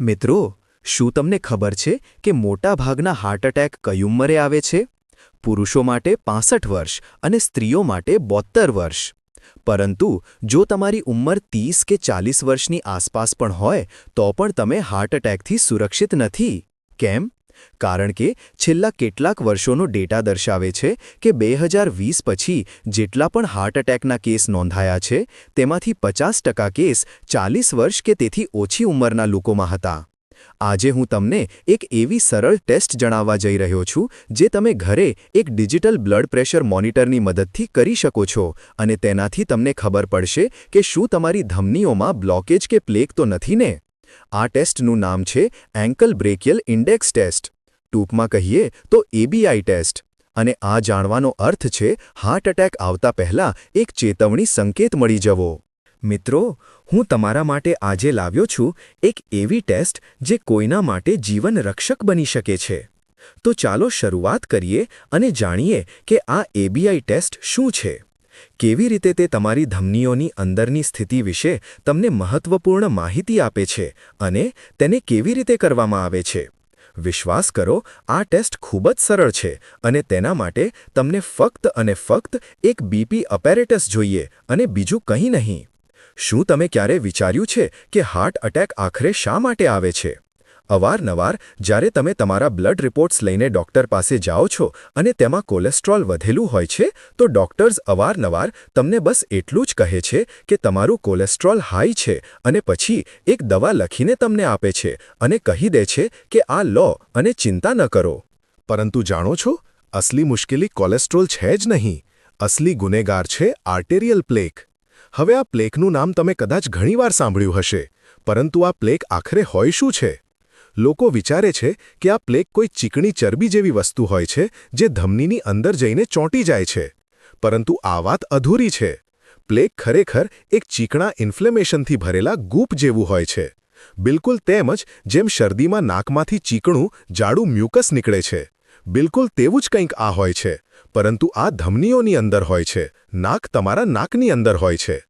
મિત્રો, શું તમને ખબર છે કે મોટાભાગના હાર્ટ એટેક કઈ ઉંમરે આવે છે? પુરુષો માટે પાસઠ વર્ષ અને સ્ત્રીઓ માટે બોત્તેર વર્ષ. પરંતુ જો તમારી ઉંમર ત્રીસ કે ચાલીસ વર્ષની આસપાસ પણ હોય, તો પણ તમે હાર્ટ એટેકથી સુરક્ષિત નથી. કેમ? કારણ કે છેલ્લા કેટલાક વર્ષોનો ડેટા દર્શાવે છે કે બે પછી જેટલા પણ હાર્ટ એટેકના કેસ નોંધાયા છે, તેમાંથી પચાસ કેસ ચાલીસ વર્ષ કે તેથી ઓછી ઉંમરના લોકોમાં હતા. આજે હું તમને એક એવી સરળ ટેસ્ટ જણાવવા જઈ રહ્યો છું, જે તમે ઘરે એક ડિજિટલ બ્લડ પ્રેશર મોનિટરની મદદથી કરી શકો છો અને તેનાથી તમને ખબર પડશે કે શું તમારી ધમનીઓમાં બ્લોકેજ કે પ્લેક તો નથી ને? આ ટેસ્ટનું નામ છે એન્કલ બ્રેકિયલ ઇન્ડેક્સ ટેસ્ટ. ટૂંકમાં કહીએ તો એબીઆઈ ટેસ્ટ. અને આ જાણવાનો અર્થ છે, હાર્ટ એટેક આવતા પહેલા એક ચેતવણી સંકેત મળી જવો. મિત્રો, હું તમારા માટે આજે લાવ્યો છું એક એવી ટેસ્ટ જે કોઈના માટે જીવન રક્ષક બની શકે છે. તો ચાલો શરૂઆત કરીએ અને જાણીએ કે આ એબીઆઈ ટેસ્ટ શું છે. કેવી રીતે તે તમારી ધમનીઓની અંદરની સ્થિતિ વિશે તમને મહત્વપૂર્ણ માહિતી આપે છે અને તેને કેવી રીતે કરવામાં આવે છે. વિશ્વાસ કરો, આ ટેસ્ટ ખૂબ જ સરળ છે અને તેના માટે તમને ફક્ત અને ફક્ત એક બીપી અપેરેટસ જોઈએ અને બીજું કંઈ નહીં. શું તમે ક્યારે વિચાર્યું છે કે હાર્ટ અટેક આખરે શા માટે આવે છે? અવારનવાર, જ્યારે તમે તમારા બ્લડ રિપોર્ટ્સ લઈને ડૉક્ટર પાસે જાઓ છો અને તેમાં કોલેસ્ટ્રોલ વધેલું હોય છે, તો ડૉક્ટર્સ અવારનવાર તમને બસ એટલું જ કહે છે કે તમારું કોલેસ્ટ્રોલ હાઈ છે અને પછી એક દવા લખીને તમને આપે છે અને કહી દે છે કે આ લો અને ચિંતા ન કરો. પરંતુ જાણો છો, અસલી મુશ્કેલી કોલેસ્ટ્રોલ છે જ નહીં, અસલી ગુનેગાર છે આર્ટેરિયલ પ્લેક. હવે આ પ્લેકનું નામ તમે કદાચ ઘણીવાર સાંભળ્યું હશે, પરંતુ આ પ્લેક આખરે હોય શું છે? લોકો વિચારે છે કે આ પ્લેગ કોઈ ચીકણી ચરબી જેવી વસ્તુ હોય છે જે ધમનીની અંદર જઈને ચોંટી જાય છે. પરંતુ આ વાત અધૂરી છે. પ્લેગ ખરેખર એક ચીકણા ઇન્ફ્લેમેશનથી ભરેલા ગૂપ જેવું હોય છે. બિલકુલ તેમ જ જેમ શરદીમાં નાકમાંથી ચીકણું, જાડું મ્યુકસ નીકળે છે. બિલકુલ તેવું જ કંઈક આ હોય છે. પરંતુ આ ધમનીઓની અંદર હોય છે. નાક તમારા નાકની અંદર હોય છે.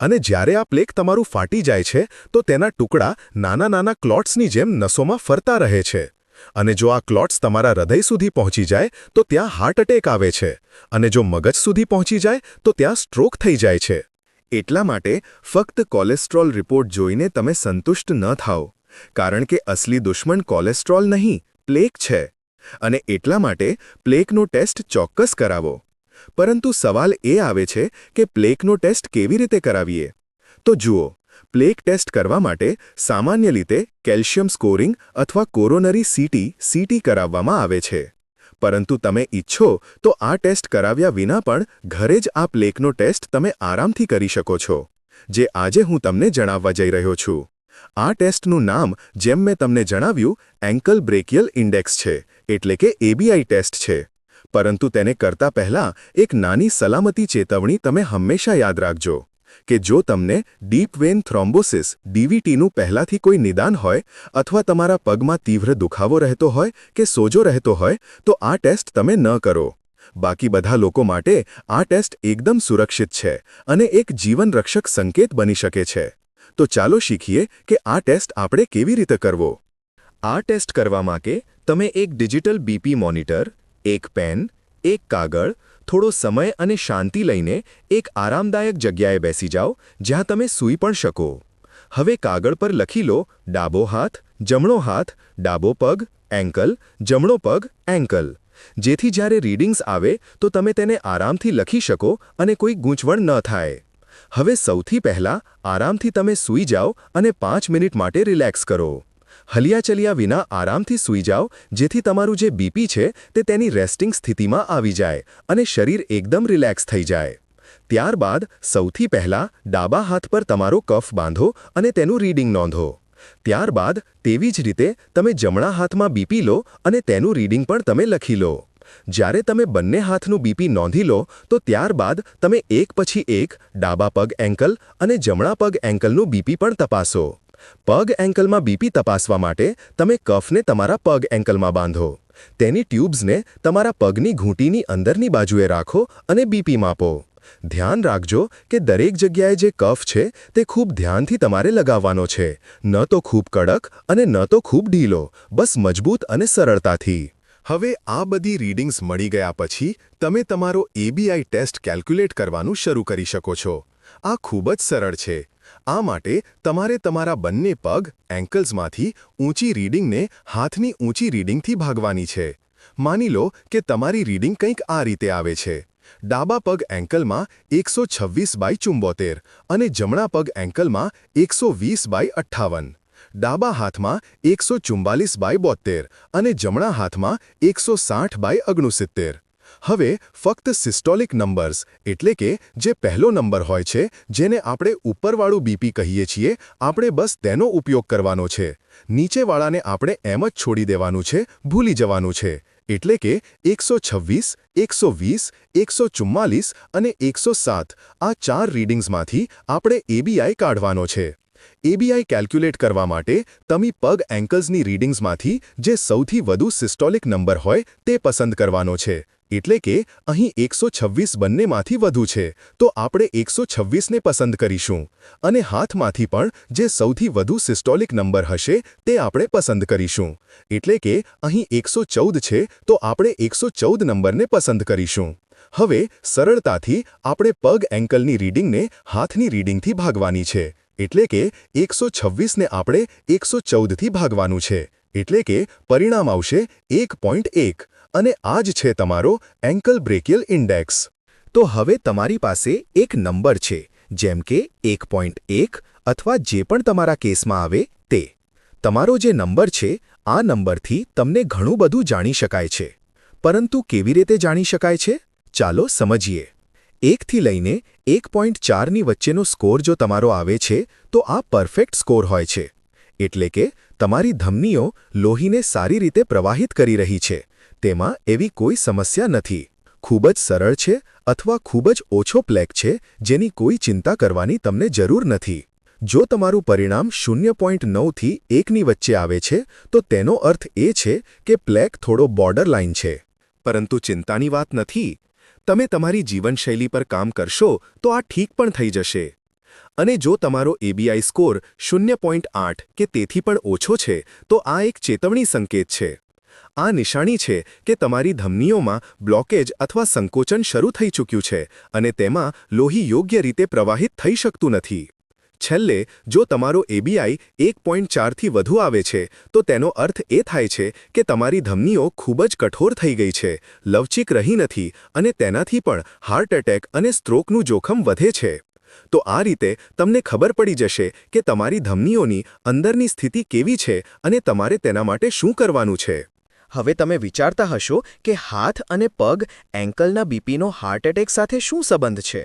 અને જ્યારે આ પ્લેક તમારું ફાટી જાય છે, તો તેના ટુકડા નાના નાના ક્લોટ્સની જેમ નસોમાં ફરતા રહે છે. અને જો આ ક્લોટ્સ તમારા હૃદય સુધી પહોંચી જાય, તો ત્યાં હાર્ટ એટેક આવે છે. અને જો મગજ સુધી પહોંચી જાય, તો ત્યાં સ્ટ્રોક થઈ જાય છે. એટલા માટે ફક્ત કોલેસ્ટ્રોલ રિપોર્ટ જોઈને તમે સંતુષ્ટ ન થાઓ. કારણ કે અસલી દુશ્મન કોલેસ્ટ્રોલ નહીં પ્લેક છે. અને એટલા માટે પ્લેકનો ટેસ્ટ ચોક્કસ કરાવો. પરંતુ સવાલ એ આવે છે કે પ્લેકનો ટેસ્ટ કેવી રીતે કરાવીએ? તો જુઓ, પ્લેક ટેસ્ટ કરવા માટે સામાન્ય રીતે કેલ્શિયમ સ્કોરિંગ અથવા કોરોનરી સીટી સીટી કરાવવામાં આવે છે. પરંતુ તમે ઈચ્છો તો આ ટેસ્ટ કરાવ્યા વિના પણ ઘરે જ આ પ્લેકનો ટેસ્ટ તમે આરામથી કરી શકો છો. જે આજે હું તમને જણાવવા જઈ રહ્યો છું. આ ટેસ્ટનું નામ જેમ મેં તમને જણાવ્યું, એન્કલ બ્રેકિયલ ઇન્ડેક્સ છે, એટલે કે એબીઆઈ ટેસ્ટ છે. પરંતુ તેને કરતા પહેલાં એક નાની સલામતી ચેતવણી તમે હંમેશા યાદ રાખજો કે જો તમને ડીપ વેન થ્રોમ્બોસિસ ડીવીટીનું પહેલાંથી કોઈ નિદાન હોય અથવા તમારા પગમાં તીવ્ર દુખાવો રહેતો હોય કે સોજો રહેતો હોય, તો આ ટેસ્ટ તમે ન કરો. બાકી બધા લોકો માટે આ ટેસ્ટ એકદમ સુરક્ષિત છે અને એક જીવનરક્ષક સંકેત બની શકે છે. તો ચાલો શીખીએ કે આ ટેસ્ટ આપણે કેવી રીતે કરવો. આ ટેસ્ટ કરવા માટે તમે એક ડિજિટલ બીપી મોનિટર એક પેન, એક કાગળ, થોડો સમય અને શાંતિ લઈને એક આરામદાયક જગ્યાએ બેસી જાઓ, જ્યાં તમે સૂઈ પણ શકો. હવે કાગળ પર લખી લો, ડાબો હાથ, જમણો હાથ, ડાબો પગ, એન્કલ, જમણો પગ, એન્કલ. જેથી જ્યારે રીડિંગ્સ આવે, તો તમે તેને આરામથી લખી શકો અને કોઈ ગૂંચવણ ન થાય. હવે સૌથી પહેલાં આરામથી તમે સૂઈ જાઓ અને પાંચ મિનિટ માટે રિલેક્સ કરો. હલિયાચલિયા વિના આરામથી સૂઈ જાઓ, જેથી તમારું જે બીપી છે તે તેની રેસ્ટિંગ સ્થિતિમાં આવી જાય અને શરીર એકદમ રિલેક્સ થઈ જાય. ત્યારબાદ સૌથી પહેલાં ડાબા હાથ પર તમારો કફ બાંધો અને તેનું રીડિંગ નોંધો. ત્યારબાદ તેવી જ રીતે તમે જમણા હાથમાં બીપી લો અને તેનું રીડિંગ પણ તમે લખી લો. જ્યારે તમે બંને હાથનું બીપી નોંધી લો, તો ત્યારબાદ તમે એક પછી એક ડાબા પગ એન્કલ અને જમણા પગ એન્કલનું બીપી પણ તપાસો. પગ એન્કલમાં બીપી તપાસવા માટે તમે કફને તમારા પગ એન્કલમાં બાંધો. તેની ટ્યુબ્સને તમારા પગની ઘૂંટીની અંદરની બાજુએ રાખો અને બીપી માપો. ધ્યાન રાખજો કે દરેક જગ્યાએ જે કફ છે તે ખૂબ ધ્યાનથી તમારે લગાવવાનો છે. ન તો ખૂબ કડક અને ન તો ખૂબ ઢીલો. બસ મજબૂત અને સરળતાથી. હવે આ બધી રીડિંગ્સ મળી ગયા પછી તમે તમારો એબીઆઈ ટેસ્ટ કેલ્ક્યુલેટ કરવાનું શરૂ કરી શકો છો. આ ખૂબ જ સરળ છે. આ માટે તમારે તમારા બંને પગ એન્કલ્સમાંથી ઊંચી રીડિંગને હાથની ઊંચી રીડિંગથી ભાગવાની છે. માની લો કે તમારી રીડિંગ કંઈક આ રીતે આવે છે. ડાબા પગ એન્કલમાં એકસો છવ્વીસ બાય ચુંબોતેર અને જમણા પગ એન્કલમાં એકસો વીસ બાય અઠ્ઠાવન. ડાબા હાથમાં એકસો ચુમ્બાલીસ બાય બોતેર અને જમણા હાથમાં એકસો સાઠ બાય અગણુસિત્તેર. હવે ફક્ત સિસ્ટોલિક નંબર્સ એટલે કે જે પહેલો નંબર હોય છે, જેને આપણે ઉપરવાળું બીપી કહીએ છીએ, આપણે બસ તેનો ઉપયોગ કરવાનો છે. નીચેવાળાને આપણે એમ જ છોડી દેવાનું છે, ભૂલી જવાનું છે. એટલે કે એકસો છવ્વીસ, એકસો વીસ, એકસો ચુમ્માલીસ અને એકસો સાત આ ચાર રીડિંગ્સમાંથી આપણે એબીઆઈ કાઢવાનો છે. એબીઆઈ કેલ્ક્યુલેટ કરવા માટે તમે પગ એન્કલ્સની રીડિંગ્સમાંથી જે સૌથી વધુ સિસ્ટોલિક નંબર હોય તે પસંદ કરવાનો છે. એટલે કે અહીં એકસો છવ્વીસ બંનેમાંથી વધુ છે, તો આપણે એકસો છવ્વીસને પસંદ કરીશું. અને હાથમાંથી પણ જે સૌથી વધુ સિસ્ટોલિક નંબર હશે, તે આપણે પસંદ કરીશું. એટલે કે અહીં એકસો છે, તો આપણે એકસો નંબરને પસંદ કરીશું. હવે સરળતાથી આપણે પગ એન્કલની રીડિંગને હાથની રીડિંગથી ભાગવાની છે. એટલે કે એકસો છવ્વીસને આપણે એકસો ચૌદથી ભાગવાનું છે. એટલે કે પરિણામ આવશે એક પોઈન્ટ એક. અને આ જ છે તમારો એન્કલ બ્રેકિયલ ઇન્ડેક્સ. તો હવે તમારી પાસે એક નંબર છે, જેમ કે એક એક અથવા જે પણ તમારા કેસમાં આવે તે. તમારો જે નંબર છે, આ નંબરથી તમને ઘણું બધું જાણી શકાય છે. પરંતુ કેવી રીતે જાણી શકાય છે? ચાલો સમજીએ. એકથી લઈને એક પોઈન્ટ ચારની વચ્ચેનો સ્કોર જો તમારો આવે છે, તો આ પરફેક્ટ સ્કોર હોય છે. એટલે કે તમારી ધમનીઓ લોહીને સારી રીતે પ્રવાહિત કરી રહી છે. તેમાં એવી કોઈ સમસ્યા નથી. ખૂબ જ સરળ છે અથવા ખૂબ જ ઓછો પ્લેક છે જેની કોઈ ચિંતા કરવાની તમને જરૂર નથી. જો તમારું પરિણામ શૂન્ય પોઈન્ટ નવથી એકની વચ્ચે આવે છે, તો તેનો અર્થ એ છે કે પ્લેક થોડો બોર્ડર લાઇન છે. પરંતુ ચિંતાની વાત નથી. તમે તમારી જીવનશૈલી પર કામ કરશો, તો આ ઠીક પણ થઈ જશે. અને જો તમારો એબીઆઈ સ્કોર શૂન્ય પોઈન્ટ આઠ કે તેથી પણ ઓછો છે, તો આ એક ચેતવણી સંકેત છે. આ નિશાની છે કે તમારી ધમનીઓમાં બ્લોકેજ અથવા સંકોચન શરૂ થઈ ચૂક્યું છે અને તેમાં લોહી યોગ્ય રીતે પ્રવાહિત થઈ શકતું નથી. છેલ્લે, જો તમારો એબીઆઈ એક પોઈન્ટ ચારથી વધુ આવે છે, તો તેનો અર્થ એ થાય છે કે તમારી ધમનીઓ ખૂબ જ કઠોર થઈ ગઈ છે, લવચીક રહી નથી અને તેનાથી પણ હાર્ટ એટેક અને સ્ટ્રોકનું જોખમ વધે છે. તો આ રીતે તમને ખબર પડી જશે કે તમારી ધમનીઓની અંદરની સ્થિતિ કેવી છે અને તમારે તેના માટે શું કરવાનું છે. હવે તમે વિચારતા હશો કે હાથ અને પગ એન્કલના બીપીનો હાર્ટ એટેક સાથે શું સંબંધ છે?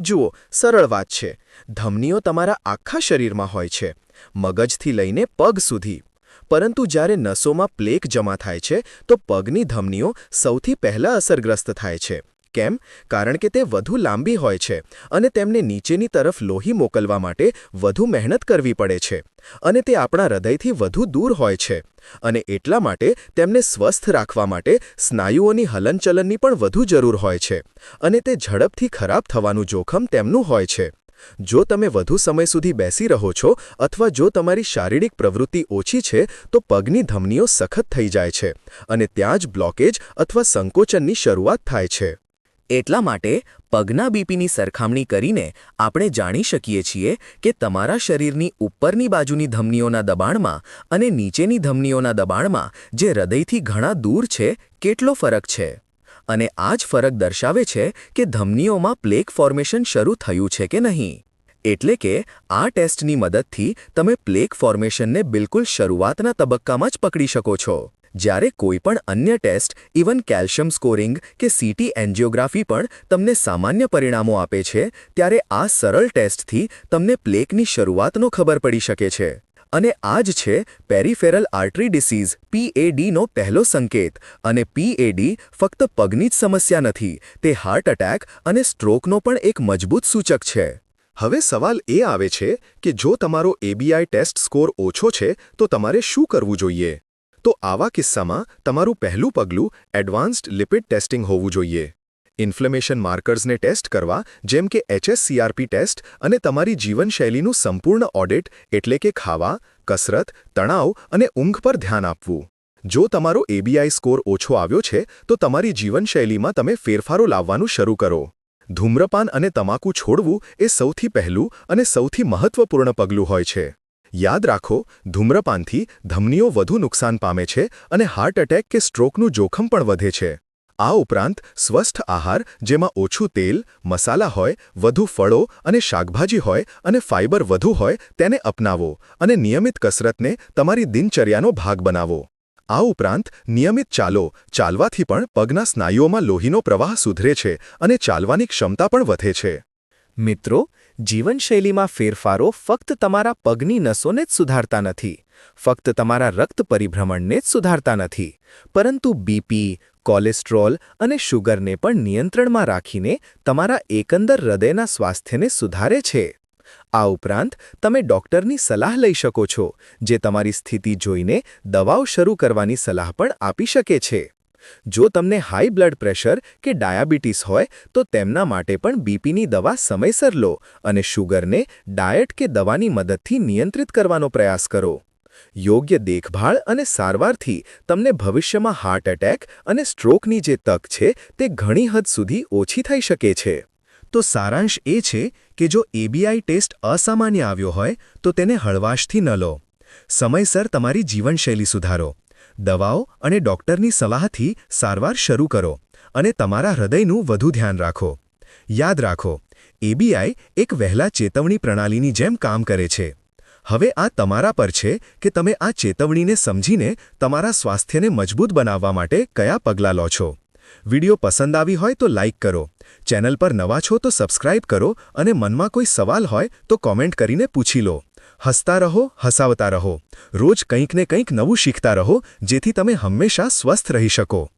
જુઓ, સરળ વાત છે. ધમનીઓ તમારા આખા શરીરમાં હોય છે, મગજથી લઈને પગ સુધી. પરંતુ જ્યારે નસોમાં પ્લેક જમા થાય છે, તો પગની ધમનીઓ સૌથી પહેલા અસરગ્રસ્ત થાય છે. કેમ? કારણ કે તે વધુ લાંબી હોય છે અને તેમને નીચેની તરફ લોહી મોકલવા માટે વધુ મહેનત કરવી પડે છે અને તે આપણા હૃદયથી વધુ દૂર હોય છે અને એટલા માટે તેમને સ્વસ્થ રાખવા માટે સ્નાયુઓની હલનચલનની પણ વધુ જરૂર હોય છે અને તે ઝડપથી ખરાબ થવાનું જોખમ તેમનું હોય છે. જો તમે વધુ સમય સુધી બેસી રહો છો અથવા જો તમારી શારીરિક પ્રવૃત્તિ ઓછી છે, તો પગની ધમનીઓ સખત થઈ જાય છે અને ત્યાં જ બ્લોકેજ અથવા સંકોચનની શરૂઆત થાય છે. એટલા માટે પગના બીપીની સરખામણી કરીને આપણે જાણી શકીએ છીએ કે તમારા શરીરની ઉપરની બાજુની ધમનીઓના દબાણમાં અને નીચેની ધમનીઓના દબાણમાં જે હૃદયથી ઘણા દૂર છે, કેટલો ફરક છે? અને આ જ ફરક દર્શાવે છે કે ધમનીઓમાં પ્લેક ફોર્મેશન શરૂ થયું છે કે નહીં. એટલે કે આ ટેસ્ટની મદદથી તમે પ્લેક ફોર્મેશનને બિલકુલ શરૂઆતના તબક્કામાં જ પકડી શકો છો. જ્યારે કોઈ પણ અન્ય ટેસ્ટ, ઇવન કેલ્શિયમ સ્કોરિંગ કે સીટી એન્જિયોગ્રાફી પણ તમને સામાન્ય પરિણામો આપે છે, ત્યારે આ સરળ ટેસ્ટથી તમને પ્લેકની શરૂઆતનો ખબર પડી શકે છે. અને આ જ છે પેરિફેરલ આર્ટરી ડિસીઝ પીએડીનો પહેલો સંકેત. અને પીએડી ફક્ત પગની જ સમસ્યા નથી, તે હાર્ટ એટેક અને સ્ટ્રોકનો પણ એક મજબૂત સૂચક છે. હવે સવાલ એ આવે છે કે જો તમારો એબીઆઈ ટેસ્ટ સ્કોર ઓછો છે, તો તમારે શું કરવું જોઈએ? તો આવા કિસ્સામાં તમારું પહેલું પગલું એડવાન્સ્ડ લિપિડ ટેસ્ટિંગ હોવું જોઈએ. ઇન્ફ્લેમેશન માર્કર્સને ટેસ્ટ કરવા, જેમ કે એચએસસીઆરપી ટેસ્ટ અને તમારી જીવનશૈલીનું સંપૂર્ણ ઓડિટ એટલે કે ખાવા, કસરત, તણાવ અને ઊંઘ પર ધ્યાન આપવું. જો તમારો એબીઆઈ સ્કોર ઓછો આવ્યો છે, તો તમારી જીવનશૈલીમાં તમે ફેરફારો લાવવાનું શરૂ કરો. ધૂમ્રપાન અને તમાકુ છોડવું એ સૌથી પહેલું અને સૌથી મહત્વપૂર્ણ પગલું હોય છે. યાદ રાખો, ધૂમ્રપાનથી ધમનીઓ વધુ નુકસાન પામે છે અને હાર્ટ એટેક કે સ્ટ્રોકનું જોખમ પણ વધે છે. આ ઉપરાંત, સ્વસ્થ આહાર, જેમાં ઓછું તેલ, મસાલા હોય, વધુ ફળો અને શાકભાજી હોય અને ફાઇબર વધુ હોય, તેને અપનાવો અને નિયમિત કસરતને તમારી દિનચર્યાનો ભાગ બનાવો. આ ઉપરાંત, નિયમિત ચાલો, ચાલવાથી પણ પગના સ્નાયુઓમાં લોહીનો પ્રવાહ સુધરે છે અને ચાલવાની ક્ષમતા પણ વધે છે. મિત્રો જીવનશૈલીમાં ફેરફારો ફક્ત તમારા પગની નસોને જ સુધારતા નથી. ફક્ત તમારા રક્ત પરિભ્રમણને જ સુધારતા નથી. પરંતુ બીપી કોલેસ્ટ્રોલ અને શુગરને પણ નિયંત્રણમાં રાખીને તમારા એકંદર હૃદયના સ્વાસ્થ્યને સુધારે છે. આ ઉપરાંત, તમે ડૉક્ટરની સલાહ લઈ શકો છો, જે તમારી સ્થિતિ જોઈને દવાઓ શરૂ કરવાની સલાહ પણ આપી શકે છે. જો તમને હાઈ બ્લડ પ્રેશર કે ડાયાબિટીસ હોય, તો તેમના માટે પણ બીપીની દવા સમયસર લો અને શુગરને ડાયટ કે દવાની મદદથી નિયંત્રિત કરવાનો પ્રયાસ કરો. યોગ્ય દેખભાળ અને સારવારથી તમને ભવિષ્યમાં હાર્ટ એટેક અને સ્ટ્રોકની જે તક છે, તે ઘણી હદ સુધી ઓછી થઈ શકે છે. તો સારાંશ એ છે કે જો એબીઆઈ ટેસ્ટ અસામાન્ય આવ્યો હોય, તો તેને હળવાશથી ન લો. સમયસર તમારી જીવનશૈલી સુધારો. દવાઓ અને ડૉક્ટરની સલાહથી સારવાર શરૂ કરો અને તમારા હૃદયનું વધુ ધ્યાન રાખો. યાદ રાખો એબીઆઈ એક વહેલા ચેતવણી પ્રણાલીની જેમ કામ કરે છે. હવે આ તમારા પર છે કે તમે આ ચેતવણીને સમજીને તમારા સ્વાસ્થ્યને મજબૂત બનાવવા માટે કયા પગલાં લો છો. વિડિયો પસંદ આવી હોય તો લાઇક કરો, ચેનલ પર નવા છો તો સબસ્ક્રાઇબ કરો અને મનમાં કોઈ સવાલ હોય તો કોમેન્ટ કરીને પૂછી લો. હસતા રહો, હસાવતા રહો. રોજ કંઈક ને કંઈક નવું શીખતા રહો, જેથી તમે હંમેશા સ્વસ્થ રહી શકો.